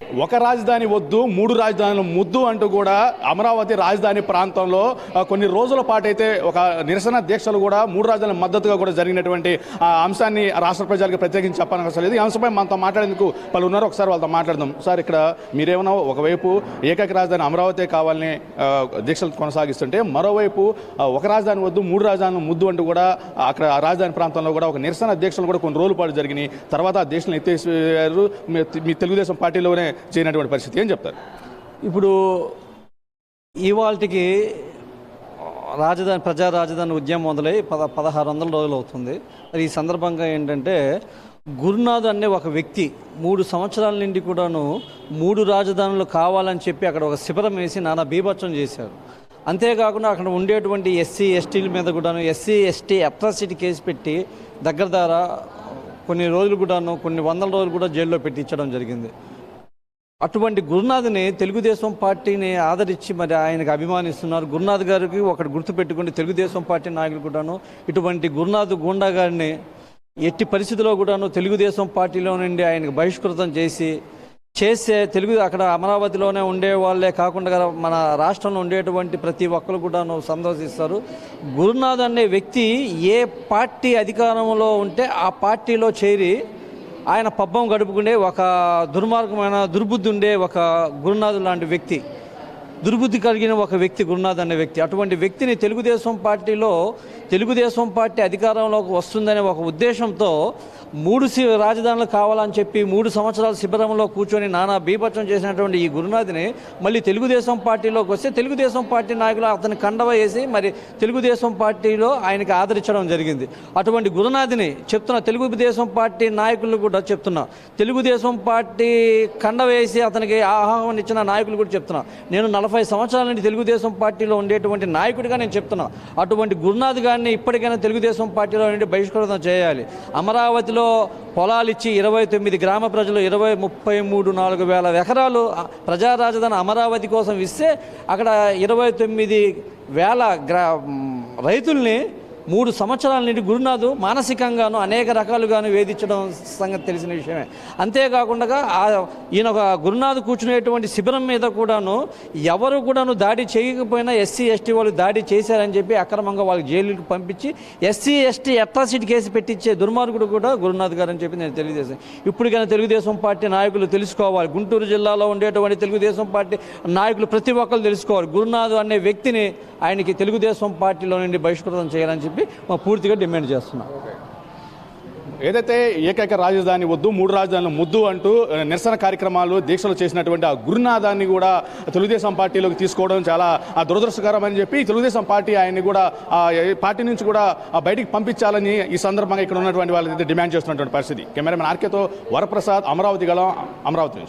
ఒక రాజధాని వద్దు మూడు రాజధానులు ముద్దు అంటూ కూడా అమరావతి రాజధాని ప్రాంతంలో కొన్ని రోజుల పాటు అయితే ఒక నిరసన దీక్షలు కూడా మూడు రాజధానుల మద్దతుగా కూడా జరిగినటువంటి ఆ అంశాన్ని రాష్ట్ర ప్రజలకు ప్రత్యేకించి చెప్పాలని లేదు. ఈ అంశంపై మనతో మాట్లాడేందుకు పలు ఉన్నారు ఒకసారి వాళ్ళతో మాట్లాడదాం. సార్ ఇక్కడ మీరేమన్నా ఒకవైపు ఏకైక రాజధాని అమరావతి కావాలని దీక్షలు కొనసాగిస్తుంటే మరోవైపు ఒక రాజధాని వద్దు మూడు రాజధానులు ముద్దు అంటూ కూడా అక్కడ రాజధాని ప్రాంతంలో కూడా ఒక నిరసన దీక్షలు కూడా కొన్ని రోజుల పాటు జరిగినాయి. తర్వాత ఆ దీక్షలు ఎత్తేసారు మీ తెలుగుదేశం పార్టీలోనే చేయనటువంటి పరిస్థితి ఏం చెప్తారు. ఇప్పుడు ఇవాళకి రాజధాని ప్రజా రాజధాని ఉద్యమం మొదలై పద పదహారు వందల రోజులు అవుతుంది. మరి ఈ సందర్భంగా ఏంటంటే గురునాథ్ అనే ఒక వ్యక్తి మూడు సంవత్సరాల నుండి కూడాను మూడు రాజధానులు కావాలని చెప్పి అక్కడ ఒక శిబిరం వేసి నానా బీభత్సం చేశారు. అంతేకాకుండా అక్కడ ఉండేటువంటి ఎస్సీ ఎస్టీల మీద కూడాను ఎస్సీ ఎస్టీ అట్రాసిటీ కేసు పెట్టి దగ్గర ద్వారా కొన్ని రోజులు కూడాను కొన్ని వందల రోజులు కూడా జైల్లో పెట్టించడం జరిగింది. అటువంటి గురునాథ్ని తెలుగుదేశం పార్టీని ఆదరించి మరి ఆయనకు అభిమానిస్తున్నారు. గురునాథ్ గారికి ఒకటి గుర్తుపెట్టుకుని తెలుగుదేశం పార్టీ నాయకులు కూడాను ఇటువంటి గురునాథ్ గూండా గారిని ఎట్టి పరిస్థితిలో కూడాను తెలుగుదేశం పార్టీలో నుండి ఆయనకు బహిష్కృతం చేసి చేసే తెలుగు అక్కడ అమరావతిలోనే ఉండే వాళ్ళే కాకుండా మన రాష్ట్రంలో ఉండేటువంటి ప్రతి ఒక్కరు కూడాను సందర్శిస్తారు. గురునాథ్ అనే వ్యక్తి ఏ పార్టీ అధికారంలో ఉంటే ఆ పార్టీలో చేరి ఆయన పబ్బం గడుపుకునే ఒక దుర్మార్గమైన దుర్బుద్ధి ఉండే ఒక గురునాథ్ లాంటి వ్యక్తి. దుర్బుద్ధి కలిగిన ఒక వ్యక్తి గురునాథ్ అనే వ్యక్తి. అటువంటి వ్యక్తిని తెలుగుదేశం పార్టీలో తెలుగుదేశం పార్టీ అధికారంలోకి వస్తుందనే ఒక ఉద్దేశంతో మూడు సి రాజధానులు కావాలని చెప్పి మూడు సంవత్సరాల శిబిరంలో కూర్చొని నానా బీభత్సం చేసినటువంటి ఈ గురునాథ్ని మళ్ళీ తెలుగుదేశం పార్టీలోకి వస్తే తెలుగుదేశం పార్టీ నాయకులు అతని కండవ వేసి మరి తెలుగుదేశం పార్టీలో ఆయనకి ఆదరించడం జరిగింది. అటువంటి గురునాథ్ని చెప్తున్న తెలుగుదేశం పార్టీ నాయకులు కూడా చెప్తున్నా. తెలుగుదేశం పార్టీ కండ వేసి అతనికి ఆహ్వానం ఇచ్చిన నాయకులు కూడా చెప్తున్నా. నేను నలభై సంవత్సరాల నుండి తెలుగుదేశం పార్టీలో ఉండేటువంటి నాయకుడిగా నేను చెప్తున్నా. అటువంటి గురునాథ్ గారిని ఇప్పటికైనా తెలుగుదేశం పార్టీలో నుండి బహిష్కృతం చేయాలి. అమరావతిలో పొలాలు ఇచ్చి ఇరవై తొమ్మిది గ్రామ ప్రజలు ఇరవై ముప్పై మూడు నాలుగు వేల ఎకరాలు ప్రజా రాజధాని అమరావతి కోసం ఇస్తే అక్కడ ఇరవై తొమ్మిది వేల గ్రా రైతుల్ని మూడు సంవత్సరాల నుండి గురునాథ్ మానసికంగాను అనేక రకాలుగాను వేధించడం సంగతి తెలిసిన విషయమే. అంతేకాకుండా ఈయన ఒక గురునాథ్ కూర్చునేటువంటి శిబిరం మీద కూడాను ఎవరు కూడాను దాడి చేయకపోయినా ఎస్సీ ఎస్టీ వాళ్ళు దాడి చేశారని చెప్పి అక్రమంగా వాళ్ళకి జైలుకి పంపించి ఎస్సీ ఎస్టీ అట్రాసిటీ కేసు పెట్టించే దుర్మార్గుడు కూడా గురునాథ్ గారు అని చెప్పి నేను తెలియజేశాను. ఇప్పటికైనా తెలుగుదేశం పార్టీ నాయకులు తెలుసుకోవాలి. గుంటూరు జిల్లాలో ఉండేటువంటి తెలుగుదేశం పార్టీ నాయకులు ప్రతి ఒక్కరు తెలుసుకోవాలి. గురునాథ్ అనే వ్యక్తిని ఆయనకి తెలుగుదేశం పార్టీలో నుండి బహిష్కృతం చేయాలని చెప్పి మా పూర్తిగా డిమాండ్ చేస్తున్నాం. ఏదైతే ఏకైక రాజధాని వద్దు మూడు రాజధానులు ముద్దు అంటూ నిరసన కార్యక్రమాలు దీక్షలు చేసినటువంటి ఆ గురునాథాన్ని కూడా తెలుగుదేశం పార్టీలోకి తీసుకోవడం చాలా దురదృష్టకరం అని చెప్పి తెలుగుదేశం పార్టీ ఆయన్ని కూడా ఆ, పార్టీ నుంచి కూడా ఆ, బయటికి పంపించాలని ఈ సందర్భంగా ఇక్కడ ఉన్నటువంటి వాళ్ళైతే డిమాండ్ చేస్తున్నటువంటి పరిస్థితి. కెమెరామెన్ ఆర్కేతో వరప్రసాద్ అమరావతి గళం అమరావతి నుంచి.